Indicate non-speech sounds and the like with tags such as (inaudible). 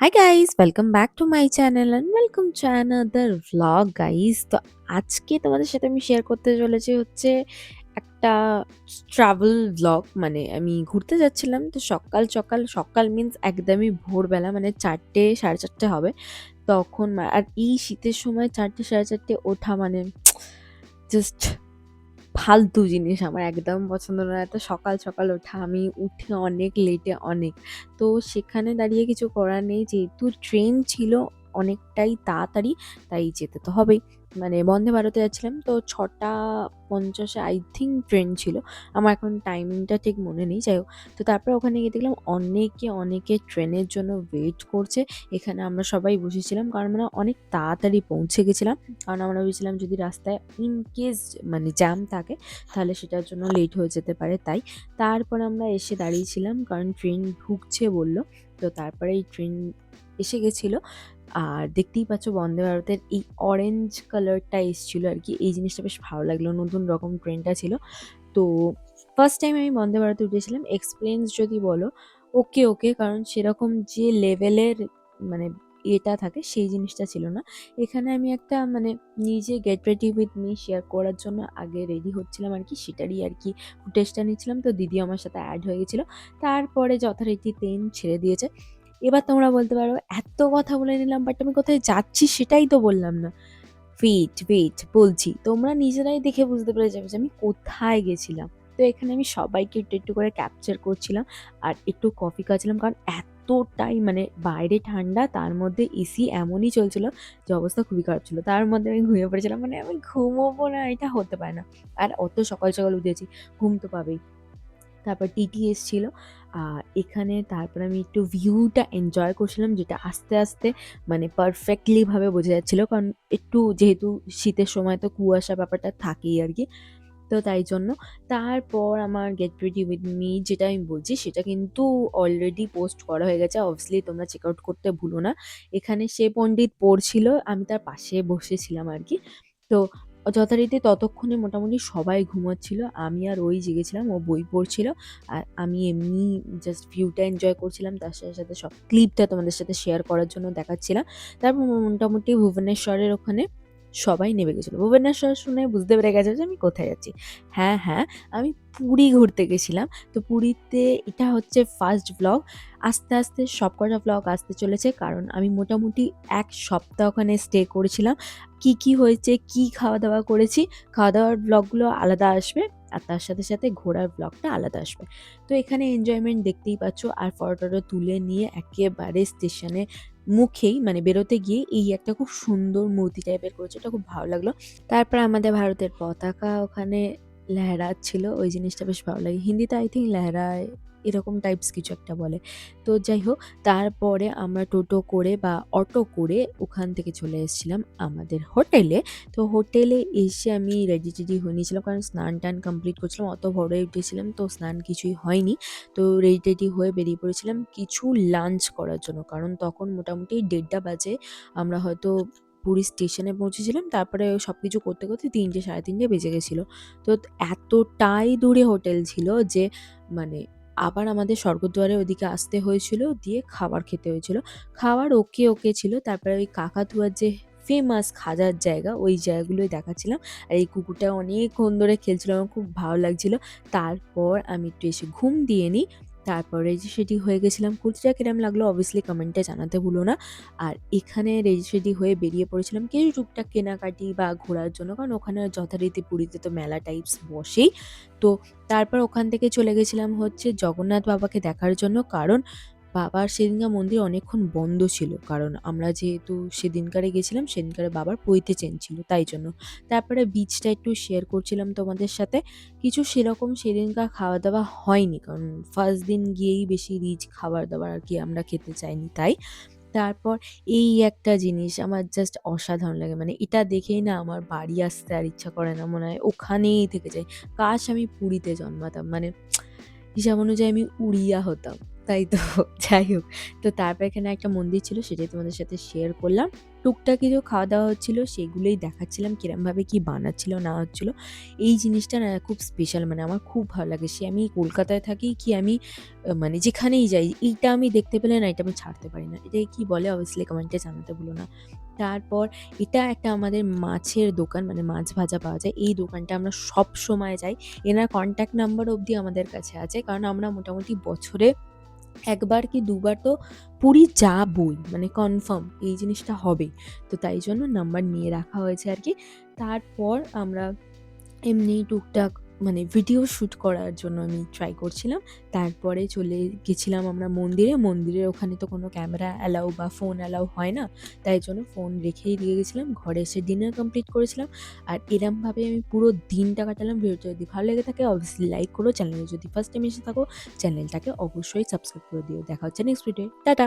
Hi guys, welcome back to my channel and welcome to another vlog guys. তো আজকে তোমাদের সাথে আমি শেয়ার করতে চলেছি হচ্ছে একটা ট্রাভেল ভ্লগ মানে আমি ঘুরতে যাচ্ছিলাম তো সকাল সকাল সকাল মিন্স একদমই ভোরবেলা মানে চারটে সাড়ে চারটে হবে তখন আর এই শীতের সময় চারটে সাড়ে চারটে ওঠা মানে জাস্ট ফালতু জিনিস আমার একদম পছন্দ না। এত সকাল সকাল ওঠা, আমি উঠি অনেক লেটে অনেক। তো সেখানে দাঁড়িয়ে কিছু করার নেই, যেহেতু ট্রেন ছিল অনেকটাই তাড়াতাড়ি, তাই যেতে তো হবেই। মানে বন্দে ভারতে যাচ্ছিলাম, তো ছটা পঞ্চাশে আই থিঙ্ক ট্রেন ছিল। আমার এখন টাইমিংটা ঠিক মনে নেই, যাই হোক। তো তারপরে ওখানে গিয়ে দেখলাম অনেকে অনেকে ট্রেনের জন্য ওয়েট করছে। এখানে আমরা সবাই বসেছিলাম, কারণ আমরা অনেক তাড়াতাড়ি পৌঁছে গেছিলাম। কারণ আমরা ভেবেছিলাম যদি রাস্তায় ইন কেস মানে জ্যাম থাকে, তাহলে সেটার জন্য লেট হয়ে যেতে পারে, তাই। তারপর আমরা এসে দাঁড়িয়েছিলাম, কারণ ট্রেন ঢুকছে বলল। তো তারপরে এই ট্রেন এসে গেছিল। আর দেখতেই পাচ্ছ বন্দে ভারতের এই অরেঞ্জ কালারটা এসেছিল আর কি। এই জিনিসটা বেশ ভালো লাগল, নতুন রকম ট্রেনটা ছিল। তো ফার্স্ট টাইম আমি বন্দে ভারতে উঠেছিলাম। এক্সপিরিয়েন্স যদি বলো ওকে ওকে কারণ সেরকম যে লেভেলের মানে এটা থাকে, সেই জিনিসটা ছিল না। এখানে আমি একটা মানে নিজে get ready with me share করার জন্য আগে রেডি হচ্ছিলাম আর কি, সেটারই আর কি ফুটেজটা নিচ্ছিলাম। তো দিদি আমার সাথে অ্যাড হয়ে গেছিল। তারপরে যথারীতি ট্রেন ছেড়ে দিয়েছে। এবার তোমরা বলতে পারো, এত কথা বলে নিলাম বাট আমি কোথায় যাচ্ছি সেটাই তো বললাম না। ওয়েট ওয়েট বলছি, তোমরা নিজেরাই দেখে বুঝতে পেরে যাবে যে আমি কোথায় গেছিলাম। তো এখানে আমি সবাইকে একটু একটু করে ক্যাপচার করছিলাম আর একটু কফি খাচ্ছিলাম, কারণ এতটাই মানে বাইরে ঠান্ডা, তার মধ্যে এসি এমনই চলছিল যে অবস্থা খুবই খারাপ ছিল। তার মধ্যে আমি ঘুমিয়ে পড়েছিলাম মানে আমি ঘুমোবো না, এটা হতে পারে না। আর অত সকাল সকাল উঠেছি, ঘুম তো পাবেই। তারপর টিটি এসছিল। আর এখানে তারপর আমি একটু ভিউটা এনজয় করছিলাম, যেটা আস্তে আস্তে মানে পারফেক্টলিভাবে বোঝা যাচ্ছিল। কারণ একটু যেহেতু শীতের সময় তো কুয়াশা ব্যাপারটা থাকেই আর কি। তো তাই জন্য তারপর আমার গেট রেডি উইথ মি যেটা আমি বলছি, সেটা কিন্তু অলরেডি পোস্ট করা হয়ে গেছে। অবভিয়াসলি তোমরা চেক আউট করতে ভুলো না। এখানে সে পণ্ডিত পড়ছিল, আমি তার পাশে বসেছিলাম আর কি। তো যথারীতি ততক্ষণে মোটামুটি সবাই ঘুমাচ্ছিলো। আমি আর ওই জেগেছিলাম, ও বই পড়ছিল। আর আমি এমনি জাস্ট ভিউটা এনজয় করছিলাম, তার সাথে সাথে সব ক্লিপটা তোমাদের সাথে শেয়ার করার জন্য দেখাচ্ছিলাম। তারপর মোটামুটি ভুবনেশ্বরের ওখানে সবাই নেমে গেছিল। ভুবনেশ্বর শুনে বুঝতে পেরে গেছে যে আমি কোথায় যাচ্ছি হ্যাঁ হ্যাঁ আমি পুরী ঘুরতে গেছিলাম। তো পুরীতে এটা হচ্ছে ফার্স্ট ব্লগ আস্তে আস্তে সবকটা ব্লগ আসতে চলেছে কারণ আমি মোটামুটি এক সপ্তাহ ওখানে স্টে করেছিলাম। কি কি হয়েছে, কি খাওয়া দাওয়া করেছি খাওয়া দাওয়ার ব্লগগুলো আলাদা আসবে আর তার সাথে সাথে ঘোরার ব্লগটা আলাদা আসবে। তো এখানে এনজয়মেন্ট দেখতেই পাচ্ছ। আর ফটোটা তুলে নিয়ে একেবারে স্টেশনে মুখেই মানে বেরোতে গিয়ে এই একটা খুব সুন্দর মূর্তি টাইপের করেছে, ওটা খুব ভালো লাগল। তারপর আমাদের ভারতের পতাকা ওখানে লেহরাচ্ছিল ওই জিনিসটা বেশ ভালো লাগে। হিন্দিতে আই থিঙ্ক লেহরায় এরকম টাইপস কিছু একটা বলে। তো যাই হোক, তারপরে আমরা টোটো করে বা অটো করে ওখান থেকে চলে এসেছিলাম আমাদের হোটেলে। তো হোটেলে এসে আমি রেডি টেডি হয়ে নিয়েছিলাম, কারণ স্নান টান কমপ্লিট করছিলাম, অত ভোরে উঠেছিলাম, তো স্নান কিছুই হয়নি। তো রেডি টেডি হয়ে বেরিয়ে পড়েছিলাম কিছু লাঞ্চ করার জন্য, কারণ তখন মোটামুটি দেড়টা বাজে। আমরা হয়তো পুরী স্টেশনে পৌঁছেছিলাম, তারপরে সব কিছু করতে করতে তিনটে, সাড়ে তিনটে বেজে গেছিল। তো এতটাই দূরে হোটেল ছিল যে মানে আবার আমাদের স্বর্গদ্বারে ওদিকে আসতে হয়েছিল, দিয়ে খাবার খেতে হয়েছিল। খাবার ওকে ওকে ছিল, তারপরে ওই কাকাতুয়ার যে ফেমাস খাজার জায়গা, ওই জায়গাগুলোই দেখাচ্ছিলাম। আর এই কুকুরটা অনেকক্ষণ ধরে খেলছিল, আমার খুব ভালো লাগছিল। তারপর আমি একটু এসে ঘুম দিয়ে নিই তারপর রেজিস্ট্রেটি হয়ে গেছিলাম। কুর্তিটা কিরম লাগল অবভিয়াসলি কমেন্টে জানাতে ভুলো না। আর এখানে রেজিস্ট্রেটি হয়ে বেরিয়ে পড়েছিলাম কিছু টুকটাক কেনাকাটি বা ঘোরার জন্য, কারণ ওখানে যথারীতি পুরীতে তো মেলা টাইপস বসেই। তো তারপর ওখান থেকে চলে গেছিলাম হচ্ছে জগন্নাথ বাবাকে দেখার জন্য, কারণ বাবার সেদিনকার মন্দির অনেকক্ষণ বন্ধ ছিল, কারণ আমরা যেহেতু সেদিনকারে গেছিলাম, সেদিনকারে বাবার পৈতে চেন ছিল, তাই জন্য। তারপরে বিচটা একটু শেয়ার করছিলাম তোমাদের সাথে। কিছু সেরকম সেদিনকার খাওয়া দাওয়া হয়নি, কারণ ফার্স্ট দিন গিয়েই বেশি রিচ খাবার দাবার আর কি আমরা খেতে চাইনি, তাই। তারপর এই একটা জিনিস আমার জাস্ট অসাধারণ লাগে মানে এটা দেখেই না আমার বাড়ি আসতে আর ইচ্ছা করে না, মনে হয় ওখানেই থেকে যাই কাশ আমি পুরীতে জন্মাতাম মানে হিসাব অনুযায়ী আমি উড়িয়া হতাম। তাই তো, (laughs) যাই হোক। তো তারপর এখানে একটা মন্দির ছিল, সেটাই তোমাদের সাথে শেয়ার করলাম। টুকটাক কিছু খাওয়া-দাওয়া হচ্ছিল, সেগুলোই দেখাচ্ছিলাম কিরমভাবে কি বানাচ্ছিল, না হচ্ছিল। এই জিনিসটা না খুব স্পেশাল মানে আমার খুব ভালো লাগে। সে আমি কলকাতায় থাকি কি আমি মানে যেখানেই যাই, এইটা আমি দেখতে পেলে না, এটা আমি ছাড়তে পারি না। এটাকে কি বলে অবভিয়াসলি কমেন্টে জানাতে ভুলো না। তারপর এটা একটা আমাদের মাছের দোকান মানে মাছ ভাজা পাওয়া যায়। এই দোকানটা আমরা সব সময় যাই। এনার কন্ট্যাক্ট নাম্বার অবধি আমাদের কাছে আছে। কারণ আমরা মোটামুটি বছরে ১ বার কি ২ বার তো পুরী যাবই। মানে কনফার্ম এই জিনিসটা হবে তো তাই জন্য নাম্বার নিয়ে রাখা হয়েছে আর কি তারপর আমরা এমনি টুকটাক মানে ভিডিও শ্যুট করার জন্য আমি ট্রাই করছিলাম। তারপরে চলে গেছিলাম আমরা মন্দিরে। মন্দিরের ওখানে তো কোনো ক্যামেরা অ্যালাউ বা ফোন অ্যালাউ হয় না। তাই জন্য ফোন রেখেই দিয়ে গেছিলাম। ঘরে এসে ডিনার কমপ্লিট করেছিলাম। আর এরমভাবে আমি পুরো দিনটা কাটালাম। ভিডিওটা যদি ভালো লেগে থাকে অবভিয়াসলি লাইক করো। চ্যানেলে যদি ফার্স্ট টাইম এসে থাকো চ্যানেলটাকে অবশ্যই সাবস্ক্রাইব করে দিও। দেখা হচ্ছে নেক্সট ভিডিওয়ে। টাটা।